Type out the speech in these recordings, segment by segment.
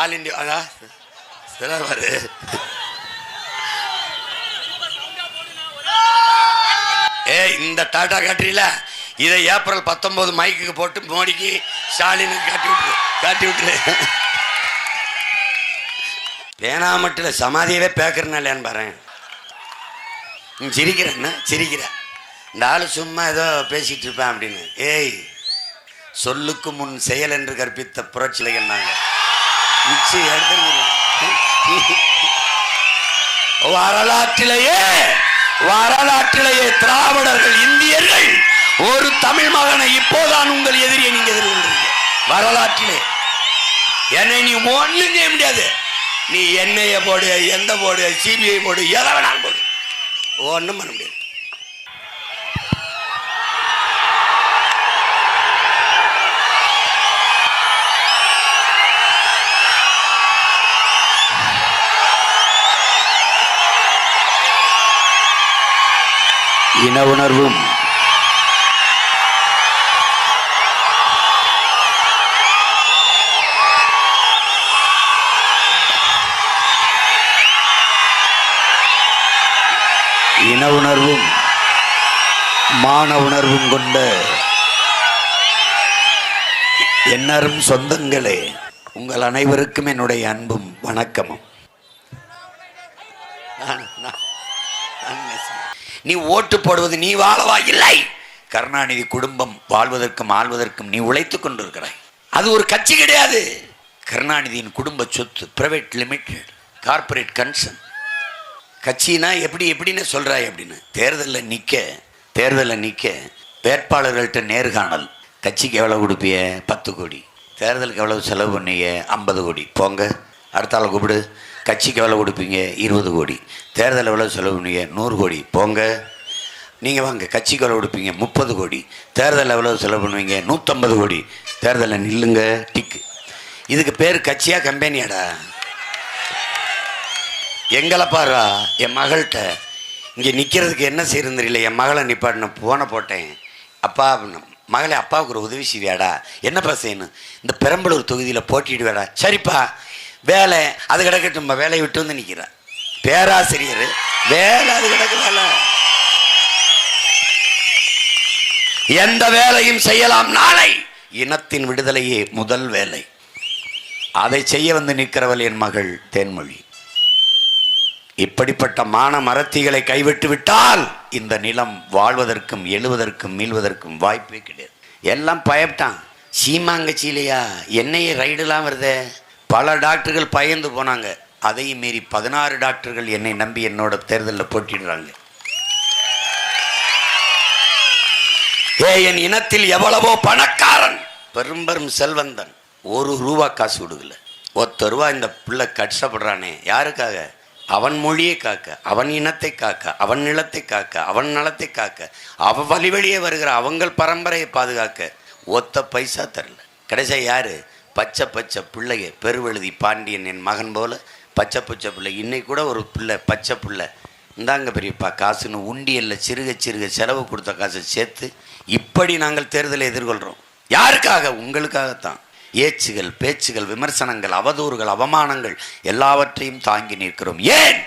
All India அதான் பாரு ஏ இந்த டாடா காட்டுறீல இதை ஏப்ரல் பத்தொன்பது மைக்குக்கு போட்டு மோடிக்கு ஸ்டாலினுக்கு காட்டி விட்டு காட்டி விட்டுரு. பேனா மட்டும் இல்லை சமாதியவே பேக்கிறேன்னா இல்லையான்னு பாரு சிரிக்கிறேன்னா சிரிக்கிற. இந்த ஆள் சும்மா ஏதோ பேசிட்டு இருப்பேன் அப்படின்னு. ஏய் சொல்லுக்கு முன் செயல் என்று கற்பித்த புரட்சிலைகள் நாங்கள். வரலாற்றிலேயே வரலாற்றிலேயே திராவிடர்கள் இந்தியர்கள் ஒரு தமிழ் மகனை இப்போதான் உங்கள் எதிரியை நீங்க எதிர்கொண்டீங்க வரலாற்றிலே. என்னை நீ ஒண்ணும் செய்ய முடியாது. நீ என்னைய போடு எந்த போடு சிபிஐ போடு எதை வேணாலும் போடு. ஒன்றும் பண்ண முடியாது. இன உணர்வும். இன உணர்வும் மான உணர்வும் கொண்ட என்னரும் சொந்தங்களே உங்கள் அனைவருக்கும் என்னுடைய அன்பும் வணக்கமும் நான்- நான்- நான் நேசிக்கிறேன். நீ ஓட்டு போடுவது நீ வாழவா? இல்லை. கருணாநிதி குடும்பம் வாழ்வதற்கும் ஆள்வதற்கும் நீ உழைத்துக் கொண்டிருக்கிறாய். அது ஒரு கட்சி கிடையாது. கருணாநிதியின் குடும்ப சொத்து பிரைவேட் லிமிடெட் கார்பரேட் கன்சர்ன் கட்சினா எப்படி எப்படின்னு சொல்றாய் அப்படின்னு. தேர்தலில் நிற்க தேர்தலில் நிற்க வேட்பாளர்கள்ட்ட நேர்காணல் கட்சிக்கு எவ்வளோ கொடுப்பிய? பத்து கோடி. தேர்தலுக்கு எவ்வளவு செலவு பண்ணிய? ஐம்பது கோடி. போங்க. அடுத்த ஆளை கூப்பிடு. கட்சிக்கு எவ்வளோ கொடுப்பீங்க? இருபது கோடி. தேர்தல் எவ்வளோ செலவு பண்ணுவீங்க? நூறு கோடி. போங்க. நீங்கள் வாங்க. கட்சிக்கு எவ்வளோ கொடுப்பீங்க? முப்பது கோடி. தேர்தல் எவ்வளோ செலவு பண்ணுவீங்க? நூற்றம்பது கோடி. தேர்தலில் நில்லுங்க. டிக்கு. இதுக்கு பேர் கட்சியா கம்பெனியாடா? எங்களை பாரா என் மகள்கிட்ட இங்கே நிற்கிறதுக்கு என்ன செய்யறது தெரியல. என் மகளை நிப்பாட்டின போனை போட்டேன். அப்பா மகளை மகளே அப்பாவுக்கு ஒரு உதவி செய்வியாடா? என்னப்பா செய்யணும்? இந்த பெரம்பலூர் தொகுதியில் போட்டிடுவேடா சரிப்பா. வேலை அது கிடக்கட்டும் வேலையை விட்டு வந்து நிற்கிறா பேராசிரியர் வேலை அது கிடக்கு எந்த வேலையும் செய்யலாம் நாளை. இனத்தின் விடுதலையே முதல் வேலை. அதை செய்ய வந்து நிற்கிறவள் என் மகள் தேன்மொழி. இப்படிப்பட்ட மான மரத்திகளை கைவிட்டு விட்டால் இந்த நிலம் வாழ்வதற்கும் எழுவதற்கும் மீள்வதற்கும் வாய்ப்பே கிடையாது. எல்லாம் பயப்பட்டான். சீமாங்கச்சியிலையா? என்னைய ரைடுலாம் வருதே? பல டாக்டர்கள் பயந்து போனாங்க. அதையும் மீறி பதினாறு டாக்டர்கள் என்னை நம்பி என்னோட தேர்தலில் போட்டிடுறாங்க ஏ என் இனத்தில் எவ்வளவோ பணக்காரன் பெரும் செல்வந்தன். ஒரு ரூபா காசு கொடுக்கல. ஒத்த ரூபா இந்த பிள்ளை கஷ்டப்படுறானே. யாருக்காக? அவன் மொழியை காக்க அவன் இனத்தை காக்க அவன் நிலத்தை காக்க அவன் நலத்தை காக்க அவ வழி வழியே வருகிற அவங்கள் பரம்பரையை பாதுகாக்க ஒத்த பைசா தரல. கடைசியா யாரு? பச்சை பச்சை பிள்ளைய பெருவெழுதி பாண்டியன் என் மகன் போல பச்சை பச்சை பிள்ளை. இன்னைக்கு கூட ஒரு பிள்ளை பச்சை பிள்ளை. இந்தாங்க பெரியப்பா காசுன்னு உண்டியல்ல சிறுக சிறுக செலவு கொடுத்த காசை சேர்த்து இப்படி நாங்கள் தேர்தலை எதிர்கொள்கிறோம் யாருக்காக? உங்களுக்காகத்தான். ஏச்சுகள் பேச்சுகள் விமர்சனங்கள் அவதூறுகள் அவமானங்கள் எல்லாவற்றையும் தாங்கி நிற்கிறோம். ஏன்?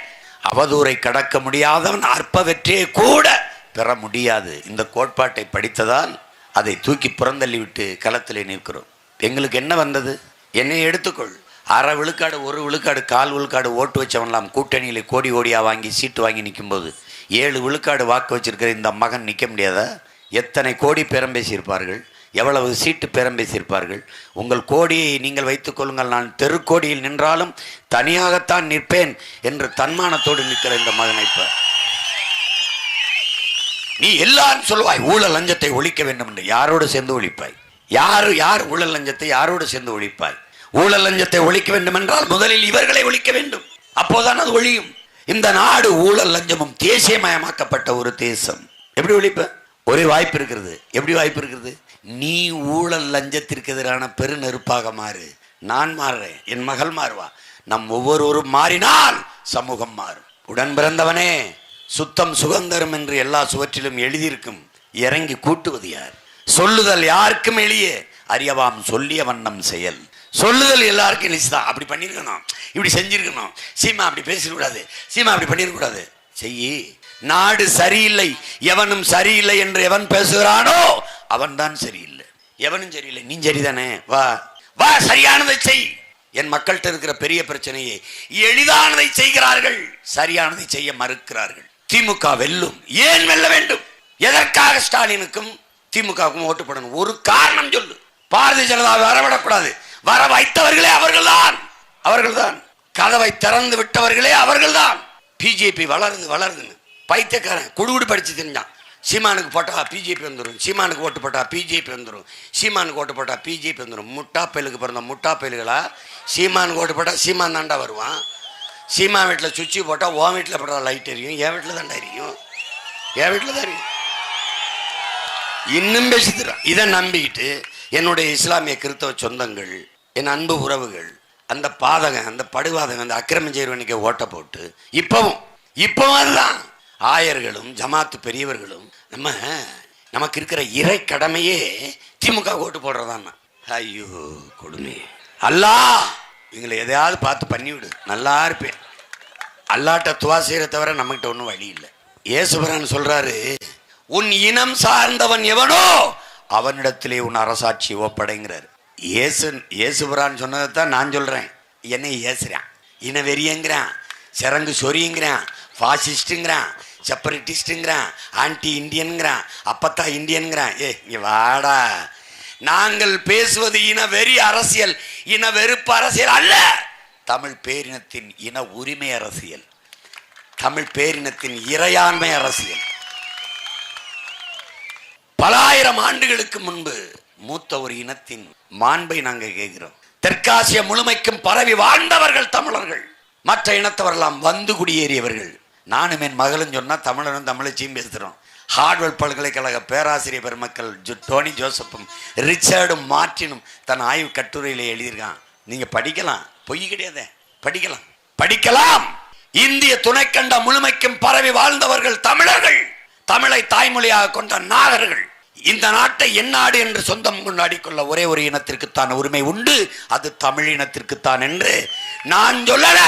அவதூரை கடக்க முடியாதவன் அற்ப வெற்றியை கூட பெற முடியாது. இந்த கோட்பாட்டை படித்ததால் அதை தூக்கி புறந்தள்ளி விட்டு களத்திலே நிற்கிறோம். எங்களுக்கு என்ன வந்தது? என்னை எடுத்துக்கொள். அரை விழுக்காடு ஒரு விழுக்காடு கால் விழுக்காடு ஓட்டு வச்சவன்லாம் கூட்டணியில் கோடி கோடியாக வாங்கி சீட்டு வாங்கி நிற்கும்போது ஏழு விழுக்காடு வாக்கு வச்சிருக்கிற இந்த மகன் நிற்க முடியாதா? எத்தனை கோடி பேரம் பேசியிருப்பார்கள் எவ்வளவு சீட்டு பேரம் பேசியிருப்பார்கள் உங்கள் கோடியை நீங்கள் வைத்துக் கொள்ளுங்கள். நான் தெருக்கோடியில் நின்றாலும் தனியாகத்தான் நிற்பேன் என்று தன்மானத்தோடு நிற்கிற இந்த மகனை இப்போ. நீ எல்லாரும் சொல்லுவாய் ஊழல் லஞ்சத்தை ஒழிக்க வேண்டும் என்று. யாரோடு சேர்ந்து ஒழிப்பாய்? யாரு யார் ஊழல் லஞ்சத்தை யாரோடு சேர்ந்து ஒழிப்பாய் ஊழல் லஞ்சத்தை ஒழிக்க வேண்டும் என்றால் முதலில் இவர்களை ஒழிக்க வேண்டும். அப்போதான் அது ஒழியும். இந்த நாடு ஊழல் லஞ்சமும் தேசியமயமாக்கப்பட்ட ஒரு தேசம். எப்படி ஒழிப்ப? ஒரே வாய்ப்பு இருக்கிறது. எப்படி வாய்ப்பு இருக்கிறது? நீ ஊழல் லஞ்சத்திற்கு எதிரான பெருநெருப்பாக மாறு. நான் மாறுறேன். என் மகள் மாறுவா. நம் ஒவ்வொருவரும் மாறினால் சமூகம் மாறும். உடன் பிறந்தவனே சுத்தம் சுகந்தரம் என்று எல்லா சுவற்றிலும் எழுதியிருக்கும். இறங்கி கூட்டுவது யார்? சொல்லுதல் யாருக்கும் எளியே. அறியவாம் சொல்லிய வண்ணம் செயல். சொல்லுதல் எல்லாருக்கும் நிச்சயம் அப்படி பண்ணியிருக்கணும் இப்படி செஞ்சிருக்கணும். சீமா அப்படி பேசிடக்கூடாது சீமா அப்படி பண்ணிடக்கூடாது செய்யி. நாடு சரியில்லை. எவனும் சரியில்லை என்று எவன் பேசுகிறானோ அவன்தான் சரியில்லை. எவனும் சரியில்லை. நீ சரிதானே? வா. வா சரியானதை செய். என் மக்கள்கிட்ட இருக்கிற பெரிய பிரச்சனையே. எளிதானதை செய்கிறார்கள் சரியானதை செய்ய மறுக்கிறார்கள். திமுக வெல்லும். ஏன் வெல்ல வேண்டும்? எதற்காக ஸ்டாலினுக்கும் திமுகவுக்கும் ஓட்டு போடணும். ஒரு காரணம் சொல்லு. பாரதிய ஜனதாவை வரவிடக்கூடாது. வர வைத்தவர்களே அவர்கள்தான். அவர்கள்தான். கதவை திறந்து விட்டவர்களே அவர்கள்தான். பிஜேபி வளருது வளருதுன்னு. பைத்தியக்காரன் குடுகுடு படிச்சு தெரிஞ்சான் சீமானுக்கு போட்டா பிஜேபி வந்துடும் சீமானுக்கு ஓட்டு போட்டா பிஜேபி வந்துடும் சீமானுக்கு ஓட்டு போட்டா பிஜேபி வந்துடும் முட்டா பயலுக்கு பிறந்த முட்டா பயலுகளா சீமானுக்கு ஓட்டு போட்டா சீமான் தாண்டா வருவான். சீமா வீட்டில் சுவிட்சு போட்டால் ஓ வீட்டில் போட்டால் லைட் எரியும். என் வீட்டில் தாண்டா எரியும். என் வீட்டில் தான் எரியும். இன்னும் பேசிக்கிறான் இதை நம்பிக்கிட்டு என்னுடைய இஸ்லாமிய கிறித்தவ சொந்தங்கள் என் அன்பு உறவுகள் அந்த பாதகன் அந்த படுவாதகன் அந்த அக்கிரம செய்வனுக்கு ஓட்ட போட்டு இப்பவும் இப்பவும் அதுதான். ஆயர்களும் ஜமாத்து பெரியவர்களும் நம்ம நமக்கு இருக்கிற இறை கடமையே திமுக ஓட்டு போடுறதான் ஐயோ கொடுமை. அல்லாஹ் இவங்களை எதையாவது பார்த்து பண்ணிவிடு. நல்லா இருப்பேன். அல்லாட்ட துவா செய்கிற தவிர நம்மகிட்ட ஒன்றும் வழி இல்லை. ஏசுபரான் சொல்கிறாரு உன் இனம் சார்ந்தவன் எவனோ அவனிடத்திலே உன் அரசாட்சி ஒப்படைங்கிறார். இயேசு இயேசுபுரான்னு சொன்னதை தான் நான் சொல்கிறேன் என்னை ஏசுகிறான் இன வெறியங்கிறான் சிறங்கு சொரியுங்கிறான் ஃபாசிஸ்ட்டுங்கிறான் செப்பரேட்டிஸ்ட்டுங்கிறான் ஆன்டி இந்தியனுங்கிறான். அப்பத்தா இந்தியனுங்கிறான். ஏ இங்கே வாடா. நாங்கள் பேசுவது இன வெறி அரசியல். இன வெறுப்பு அரசியல் அல்ல. தமிழ் பேரினத்தின் இன உரிமை அரசியல். தமிழ் பேரினத்தின் இறையாண்மை அரசியல். பலாயிரம் ஆண்டுகளுக்கு முன்பு மூத்த ஒரு இனத்தின் மாண்பை நாங்கள் கேட்கிறோம். தெற்காசிய முழுமைக்கும் பரவி வாழ்ந்தவர்கள் தமிழர்கள். மற்ற இனத்தவரெல்லாம் வந்து குடியேறியவர்கள். நானும் என் மகளும் சொன்னால் தமிழரும் தமிழச்சியும் பேசுகிறோம் ஹார்ட்வெல் பல்கலைக்கழக பேராசிரியர் பெருமக்கள் ஜோ டோனி ஜோசப்பும் ரிச்சர்டும் மார்ட்டினும் தன் ஆய்வு கட்டுரையில் எழுதியிருக்கான். நீங்கள் படிக்கலாம். பொய் கிடையாதே. படிக்கலாம். படிக்கலாம். இந்திய துணைக்கண்ட முழுமைக்கும் பரவி வாழ்ந்தவர்கள் தமிழர்கள். தமிழை தாய்மொழியாக கொண்ட நாகர்கள் இந்த நாட்டை என் நாடு என்று சொந்தம் கொண்டாடி கொள்ள ஒரே ஒரு இனத்திற்குத்தான் உரிமை உண்டு. அது தமிழ் இனத்திற்குத்தான் என்று நான் சொல்லல.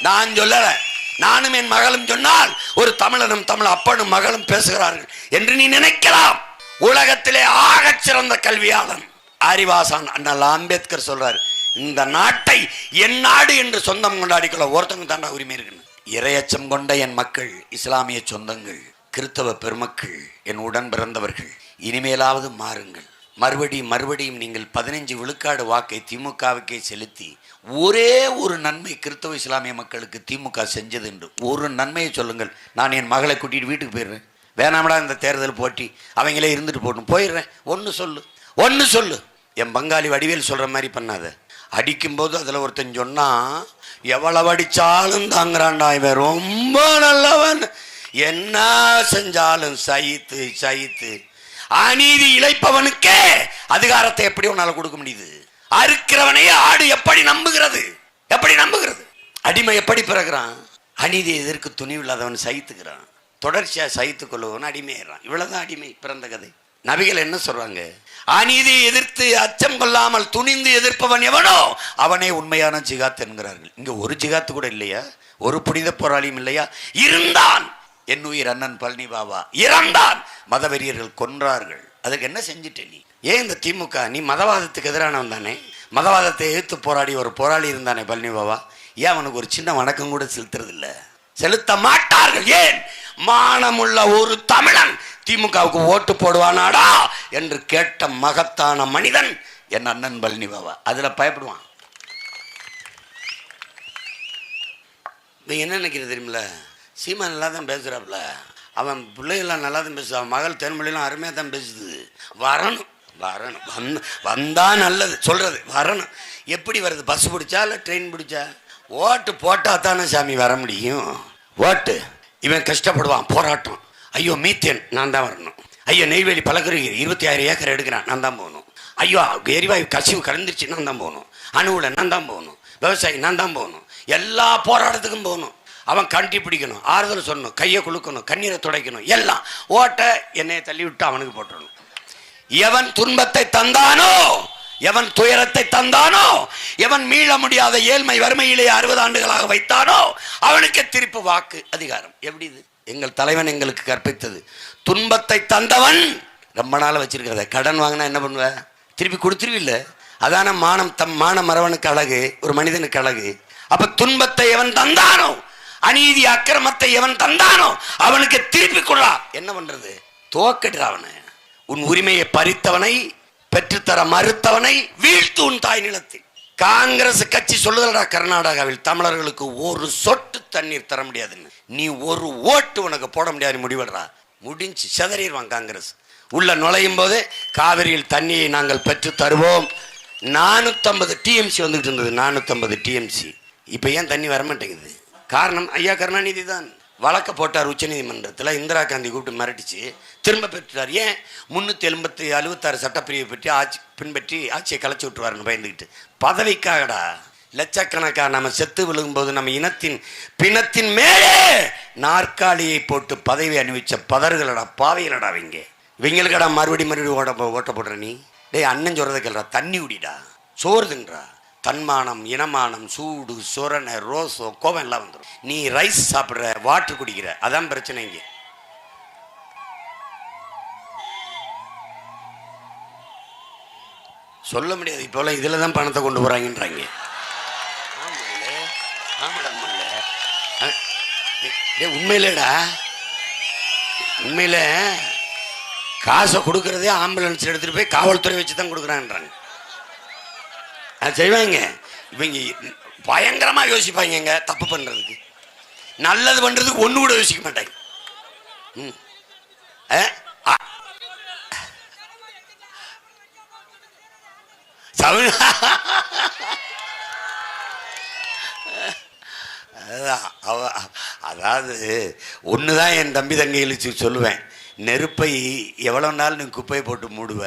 நான் சொல்லல. நானும் என் மகளும் சொன்னால் ஒரு தமிழனும் தமிழ் அப்பனும் மகளும் பேசுகிறார்கள் என்று நீ நினைக்கலாம். உலகத்திலே ஆகச் சிறந்த கல்வியாளன் ஆரிவாசான் அண்ணல் அம்பேத்கர் சொல்றாரு இந்த நாட்டை என் நாடு என்று சொந்தம் கொண்டாடிக்கொள்ள ஒருத்தவங்க தாண்டா உரிமை இருக்குன்னு. இரையச்சம் கொண்ட என் மக்கள் இஸ்லாமிய சொந்தங்கள். கிறித்தவ பெருமக்கள் என் உடன் பிறந்தவர்கள் இனிமேலாவது மாறுங்கள். மறுபடியும் மறுபடியும் நீங்கள் பதினைஞ்சு விழுக்காடு வாக்கை திமுகவுக்கே செலுத்தி ஒரே ஒரு நன்மை கிறித்தவ இஸ்லாமிய மக்களுக்கு திமுக செஞ்சது என்று ஒரு நன்மையை சொல்லுங்கள். நான் என் மகளை கூட்டிகிட்டு வீட்டுக்கு போயிடுறேன். வேணாமடா இந்த தேர்தல் போட்டி அவங்களே இருந்துட்டு போகணும் போயிடுறேன். ஒன்று சொல்லு. ஒன்று சொல்லு. என் பங்காளி வடிவேல் சொல்கிற மாதிரி பண்ணாத. அடிக்கும்போது அதில் ஒருத்தன் சொன்னால் எவ்வளவு அடித்தாலும் தாங்குறான்டா இவன். ரொம்ப நல்லவன். என்ன செஞ்சாலும் சயித்து சயித்து அநீதி இழைப்பவனுக்கே அதிகாரத்தை எப்படி உன்னால கொடுக்க முடியுது? அறுக்கிறவனையே ஆடு எப்படி நம்புகிறது? எப்படி நம்புகிறது? அடிமை எப்படி பிறகுறான் அநீதி எதற்கு துணிவில்லாதவன் சகித்துக்கிறான்? தொடர்ச்சியா சகித்துக் கொள்ளுவவன் அடிமையாகிறான் இவ்வளவுதான் அடிமை பிறந்த கதை. நபிகள் என்ன சொல்றாங்க? அநீதியை எதிர்த்து அச்சம் கொள்ளாமல் துணிந்து எதிர்ப்பவன் எவனோ அவனே உண்மையான ஜிகாத் என்கிறார்கள். இங்க ஒரு ஜிகாத்து கூட இல்லையா? ஒரு புனித போராளியும் இல்லையா? இருந்தான். என் உயிர் அண்ணன் பழனி பாபா இறந்தான். மதவெறியர்கள் கொன்றார்கள். அதுக்கு என்ன செஞ்சுட்ட நீ? ஏன் இந்த திமுக? நீ மதவாதத்துக்கு எதிரானவன் தானே? மதவாதத்தை எதிர்த்து போராடி ஒரு போராளி இருந்தானே பழனி பாபா? ஏன் அவனுக்கு ஒரு சின்ன வணக்கம் கூட செலுத்துறது இல்ல செலுத்த மாட்டார்கள். ஏன்? மானமுள்ள ஒரு தமிழன் திமுகவுக்கு ஓட்டு போடுவானாடா என்று கேட்ட மகத்தான மனிதன் என் அண்ணன் பழனி பாபா. அதுல பயப்படுவான். நீ என்ன நினைக்கிறது தெரியுமில்ல? சீமா நல்லா தான் பேசுகிறாப்புல அவன் பிள்ளைகள்லாம் நல்லா தான் பேசுது. அவன் மகள் தென்மொழியெல்லாம் அருமையாக தான் பேசுது. வரணும் வரணும். வந்து வந்தால் நல்லது. சொல்கிறது வரணும். எப்படி வருது? பஸ் பிடிச்சா இல்லை ட்ரெயின் பிடிச்சா? ஓட்டு போட்டால் தானே சாமி வர முடியும். ஓட்டு. இவன் கஷ்டப்படுவான். போராட்டம். ஐயோ மீத்தேன். நான் தான் வரணும். ஐயோ நெய்வேலி பழகுறீங்க. இருபத்தி ஆயிரம் ஏக்கர் எடுக்கிறான். நான் தான் போகணும். ஐயோ எரிவாயு கசிவு கலந்துருச்சு நான் தான் போகணும். அணுவில் நான் தான் போகணும். விவசாயி நான் தான் போகணும். எல்லா போராட்டத்துக்கும் போகணும். அவன் கண்டி பிடிக்கணும் ஆறுதல் சொல்லணும் கையை குலுக்கணும் கண்ணீரை துடைக்கணும் எல்லாம். ஓட்ட என்னையை தள்ளி விட்டு அவனுக்கு போட்டுடணும் எவன் துன்பத்தை தந்தானோ எவன் துயரத்தை தந்தானோ எவன் மீள முடியாத ஏழ்மை வறுமையிலே அறுபது ஆண்டுகளாக வைத்தானோ அவனுக்கு திருப்பு வாக்கு அதிகாரம். எப்படி இது? எங்கள் தலைவன் எங்களுக்கு கற்பித்தது. துன்பத்தை தந்தவன் ரொம்ப நாள் வச்சிருக்கிறத. கடன் வாங்கினா என்ன பண்ணுவ? திருப்பி கொடுத்துருவில்ல. அதான மானம் தம் மான மரவனுக்கு அழகு ஒரு மனிதனுக்கு அழகு. அப்ப துன்பத்தை எவன் தந்தானோ அநீதி அக்கிரமத்தை எவன் தந்தானோ அவனுக்கு திருப்பி கொள்ளா என்ன பண்றது? தோக்கட்டு அவனை. உன் உரிமையை பறித்தவனை பெற்றுத்தர மறுத்தவனை வீழ்த்து உன் தாய் நிலத்தில். காங்கிரஸ் கட்சி சொல்லுதலடா கர்நாடகாவில் தமிழர்களுக்கு ஒரு சொட்டு தண்ணீர் தர முடியாதுன்னு. நீ ஒரு ஓட்டு உனக்கு போட முடியாது முடிவிடுறா. முடிஞ்சு செதறிடுவான் காங்கிரஸ். உள்ள நுழையும் போது காவிரியில் தண்ணியை நாங்கள் பெற்று தருவோம். நானூற்றம்பது டிஎம்சி வந்துகிட்டு இருந்தது நானூற்றம்பது டிஎம்சி இப்போ ஏன் தண்ணி வர மாட்டேங்குது காரணம் ஐயா கருணாநிதி தான். வழக்க போட்டார் உச்சநீதிமன்றத்தில் இந்திரா காந்தி கூப்பிட்டு மிரட்டிச்சு திரும்ப பெற்றார். ஏன்? முந்நூற்றி எண்பத்தி அறுபத்தாறு சட்டப்பிரிவை பற்றி ஆட்சி பின்பற்றி ஆட்சியை கலைச்சி விட்டுருவாருன்னு பயந்துக்கிட்டு பதவிக்காகடா. லட்சக்கணக்காக நம்ம செத்து விழுகும்போது நம்ம இனத்தின் பிணத்தின் மேலே நாற்காலியை போட்டு பதவி அணிவிச்ச பதர்களடா பாவைகளடா இவங்க. இவங்களுக்கடா மறுபடி மறுபடி ஓட்ட ஓட்ட போடுற நீ? டேய் அண்ணன் சொல்றதை கேள்றா தண்ணி குடிடா. சோறு தின்றா. தன்மானம் இனமானம் சூடு சொரணை ரோசோ கோபம் எல்லாம் வந்துடும் நீ ரைஸ் சாப்பிட்ற வாட்டர் குடிக்கிற அதான் பிரச்சனை இங்கே. சொல்ல முடியாது இப்போலாம் இதில் தான் பணத்தை கொண்டு போகிறாங்கன்றாங்க உண்மையிலடா உண்மையிலேடா உண்மையில காசை கொடுக்கறதே ஆம்புலன்ஸ் எடுத்துட்டு போய் காவல்துறை வச்சு தான் கொடுக்குறான்றாங்க அது செய்வாங்க இவங்க பயங்கரமாக யோசிப்பாங்க தப்பு பண்ணுறதுக்கு நல்லது பண்ணுறதுக்கு ஒன்று கூட யோசிக்க மாட்டாங்க ம். ஆ? ஆ. அவ அதாவது ஒன்று தான் என் தம்பி தங்கைகளுக்கு சொல்லுவேன் நெருப்பை எவ்வளோ நாள் நீ குப்பையை போட்டு மூடுவ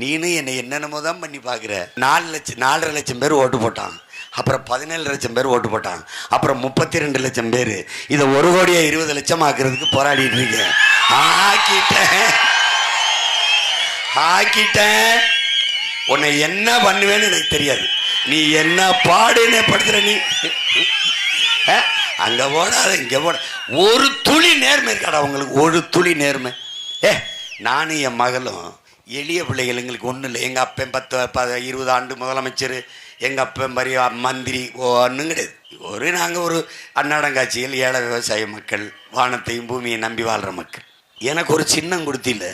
நீனு என்னை என்னென்னமோ தான் பண்ணி பார்க்குற. நாலு லட்சம் நாலரை லட்சம் பேர் ஓட்டு போட்டான். அப்புறம் பதினேழு லட்சம் பேர் ஓட்டு போட்டான். அப்புறம் முப்பத்தி ரெண்டு லட்சம் பேர். இதை ஒரு கோடியே இருபது லட்சம் ஆக்குறதுக்கு போராடிட்டு இருக்கேன் ஆக்கிட்டேன். ஆக்கிட்டேன். உன்னை என்ன பண்ணுவேன்னு எனக்கு தெரியாது. நீ என்ன பாடுன்னு படுத்துற நீ. அங்கே அங்க போடாத இங்க போட. ஒரு துளி நேர்மை இருக்காடா உங்களுக்கு? ஒரு துளி நேர்மை. ஏ நானும் என் மகளும் எளிய பிள்ளைகள் எங்களுக்கு ஒன்றும் இல்லை. எங்கள் அப்பன் பத்து ப இருபது ஆண்டு முதலமைச்சர் எங்கள் அப்பன் பெரிய மந்திரி ஒன்றும் கிடையாது. ஒரு நாங்கள் ஒரு அன்னாடங்காட்சியில் ஏழை விவசாய மக்கள் வானத்தையும் பூமியை நம்பி வாழ்கிற மக்கள். எனக்கு ஒரு சின்னம் கொடுத்தில்ல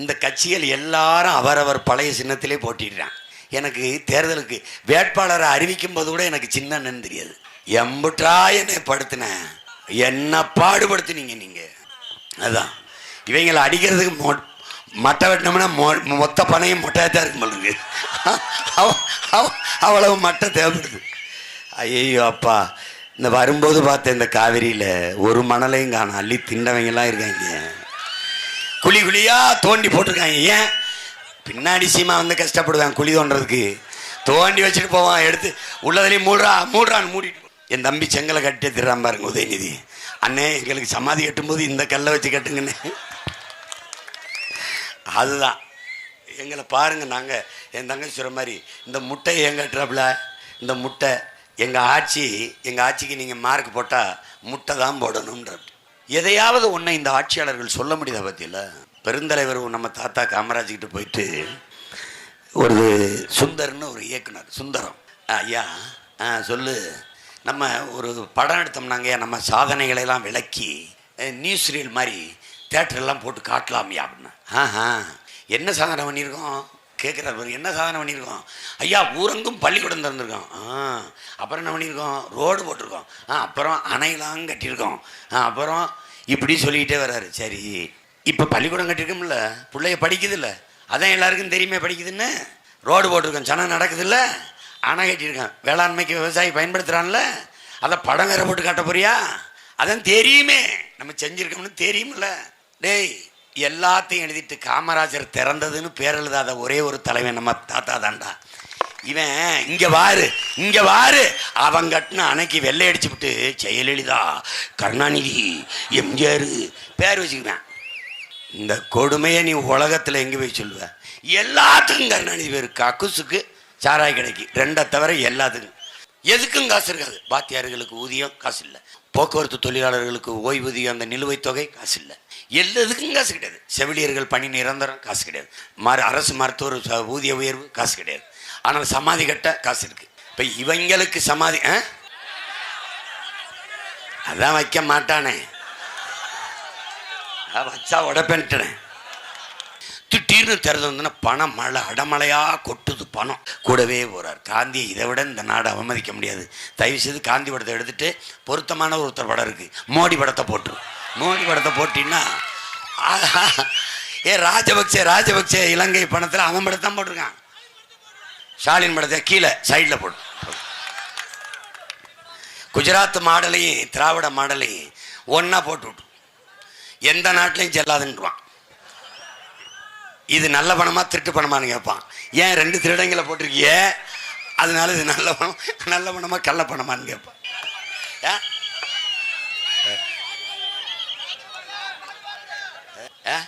இந்த கட்சிகள் எல்லாரும் அவரவர் பழைய சின்னத்திலே போட்டிடுறான் எனக்கு தேர்தலுக்கு வேட்பாளரை அறிவிக்கும் போது கூட எனக்கு சின்னன்னு தெரியாது. எம்புட்டா என்னை படுத்தினேன் என்ன பாடுபடுத்தினீங்க நீங்கள் அதான். இவங்களை அடிக்கிறதுக்கு மட்டை வெட்டினோம்னா மொ- மொத்த பனையும் மொட்டையாக தான் இருக்கும் பொழுது அவ்வளவு மட்டை தேவைப்படுது. ஐயோ அப்பா. இந்த வரும்போது பார்த்தேன் இந்த காவிரியில் ஒரு மணலையும் காணும். அள்ளி திண்டவங்கெல்லாம் இருக்காங்க. குழி குழியாக தோண்டி போட்டிருக்காங்க. ஏன்? பின்னாடி சீமா வந்து கஷ்டப்படுவேன் குழி தோண்டுறதுக்கு தோண்டி வச்சுட்டு போவான். எடுத்து உள்ளதுலேயும் மூடுறா மூடுறான்னு மூடிட்டு என் தம்பி செங்கலை கட்டி திடுறான் பாருங்க உதயநிதி. அண்ணே எங்களுக்கு சமாதி கட்டும்போது இந்த கல்லை வச்சு கட்டுங்கண்ணே. அதுதான். எங்களை பாருங்க நாங்கள் என் தங்கச்சி சொல்கிற மாதிரி இந்த முட்டை ஏன் இந்த முட்டை எங்கள் ஆட்சி எங்கள் ஆட்சிக்கு நீங்கள் மார்க் போட்டால் முட்டை தான் போடணுன்ற எதையாவது ஒன்றை இந்த ஆட்சியாளர்கள் சொல்ல முடியுதா பற்றியில் பெருந்தலைவர் நம்ம தாத்தா காமராஜ் கிட்ட போயிட்டு ஒரு சுந்தர்னு ஒரு இயக்குனர் சுந்தரம். ஐயா ஆ சொல்லு. நம்ம ஒரு படம் எடுத்தோம்னாங்க நம்ம சாதனைகளை எல்லாம் விளக்கி நியூஸ் ரீல் மாதிரி தேட்டரெல்லாம் போட்டு காட்டலாமியா அப்படின்னு. ஆஹா. என்ன சாதனை பண்ணியிருக்கோம்? கேட்குறாரு பாரு, என்ன சாதனை பண்ணியிருக்கோம்? ஐயா ஊரங்கும் பள்ளிக்கூடம் திறந்துருக்கோம். ஆ அப்புறம் என்ன பண்ணியிருக்கோம்? ரோடு போட்டிருக்கோம். ஆ அப்புறம் அணையெல்லாம் கட்டியிருக்கோம். ஆ அப்புறம் இப்படி சொல்லிக்கிட்டே வர்றாரு. சரி இப்போ பள்ளிக்கூடம் கட்டியிருக்கோம்ல பிள்ளைய படிக்குதுல்ல. அதான் எல்லாருக்கும் தெரியுமே படிக்குதுன்னு. ரோடு போட்டிருக்கோம் சனம் நடக்குதுல்ல. அணை கட்டியிருக்கான் வேளாண்மைக்கு விவசாயி பயன்படுத்துகிறான்ல அதை படம் வேற போட்டு காட்ட போறியா? அதான் தெரியுமே. நம்ம செஞ்சுருக்கோம்னு தெரியுமில்ல டேய் எல்லாத்தையும் எழுதிட்டு காமராஜர் திறந்ததுன்னு பேர் எழுதாத ஒரே ஒரு தலைவன் நம்ம தாத்தா தாண்டா. இவன் இங்க வாரு இங்க வாரு. அவன் கட்டின அணைக்கு வெள்ளை அடிச்சு விட்டு ஜெயலலிதா கருணாநிதி எம்ஜிஆர். பேர் வச்சுக்குவேன். இந்த கொடுமையை நீ உலகத்தில் எங்கே போய் சொல்லுவ? எல்லாத்துக்கும் கருணாநிதி பேர் கக்குசுக்கு சாராய் கிடைக்கு. ரெண்டை தவிர எல்லாத்துக்கும். எதுக்கும் காசு இருக்காது. பாத்தியார்களுக்கு ஊதியம் காசு இல்லை. போக்குவரத்து தொழிலாளர்களுக்கு ஓய்வூதியம் அந்த நிலுவைத் தொகை காசு இல்லை. எல்லாத்துக்கும் காசு கிடையாது. செவிலியர்கள் பணி நிரந்தரம் காசு கிடையாது. மறு அரசு மருத்துவர் ச- ஊதிய உயர்வு காசு கிடையாது. ஆனால் சமாதி கட்ட காசு இருக்கு. இப்போ இவங்களுக்கு சமாதி ஆ? அதான் வைக்க மாட்டானே. வச்சா உடப்பேன்ட்டேன் திடீர்னு திறந்து வந்தோன்னா பணம் மழை அடமழையாக கொட்டுது பணம். கூடவே போகிறார் காந்தியை இதை விட இந்த நாடு அவமதிக்க முடியாது. தயவு செய்து காந்தி படத்தை எடுத்துட்டு பொருத்தமான ஒருத்தர் படம் இருக்குது மோடி படத்தை போட்டு. மோடி படத்தை போட்டின்னா ஆஹா, ஏ ராஜபக்சே ராஜபக்சே இலங்கை பணத்தில் அவன் படத்தை தான் போட்டிருக்கான். ஸ்டாலின் படத்தை கீழே சைடில் போட்டு குஜராத் மாடலையும் திராவிட மாடலையும் ஒன்றா போட்டு விட்டு. எந்த நாட்டிலையும் செல்லாதுன்றான் இது நல்ல பணமா திருட்டு பணமான்னு கேட்பான். ஏன் ரெண்டு திருடங்களை போட்டிருக்கியே? அதனால இது நல்ல பணம் நல்ல பணமா கள்ள பணமான்னு கேட்பான். ஏன்? ஏ?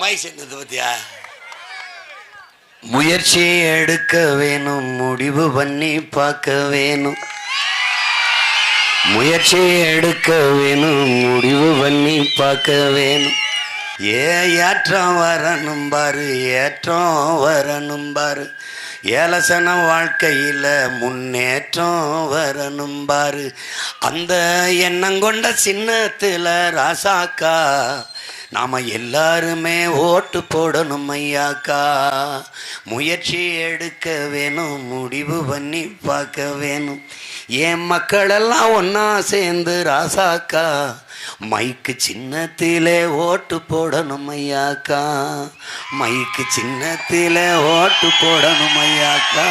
மை பத்தியா? முயற்சி எடுக்க வேணும் முடிவு பண்ணி பார்க்க வேணும். முயற்சி எடுக்க வேணும் முடிவு பண்ணி பார்க்க வேணும். ஏ ஏற்றம் வரணும் பாரு ஏற்றம் வரணும் பாரு. ஏலசன வாழ்க்கையில் முன்னேற்றம் வரணும் பாரு. அந்த எண்ணங்கொண்ட சின்னத்தில் ராசாக்கா நாம எல்லாருமே ஓட்டு போடணும் ஐயாக்கா. முயற்சி எடுக்க வேணும் முடிவு பண்ணி பார்க்க வேணும். என் மக்களெல்லாம் ஒன்றா சேர்ந்து ராசாக்கா மைக்கு சின்னத்திலே ஓட்டு போடணும் ஐயாக்கா. மைக்கு சின்னத்திலே ஓட்டு போடணும் ஐயாக்கா.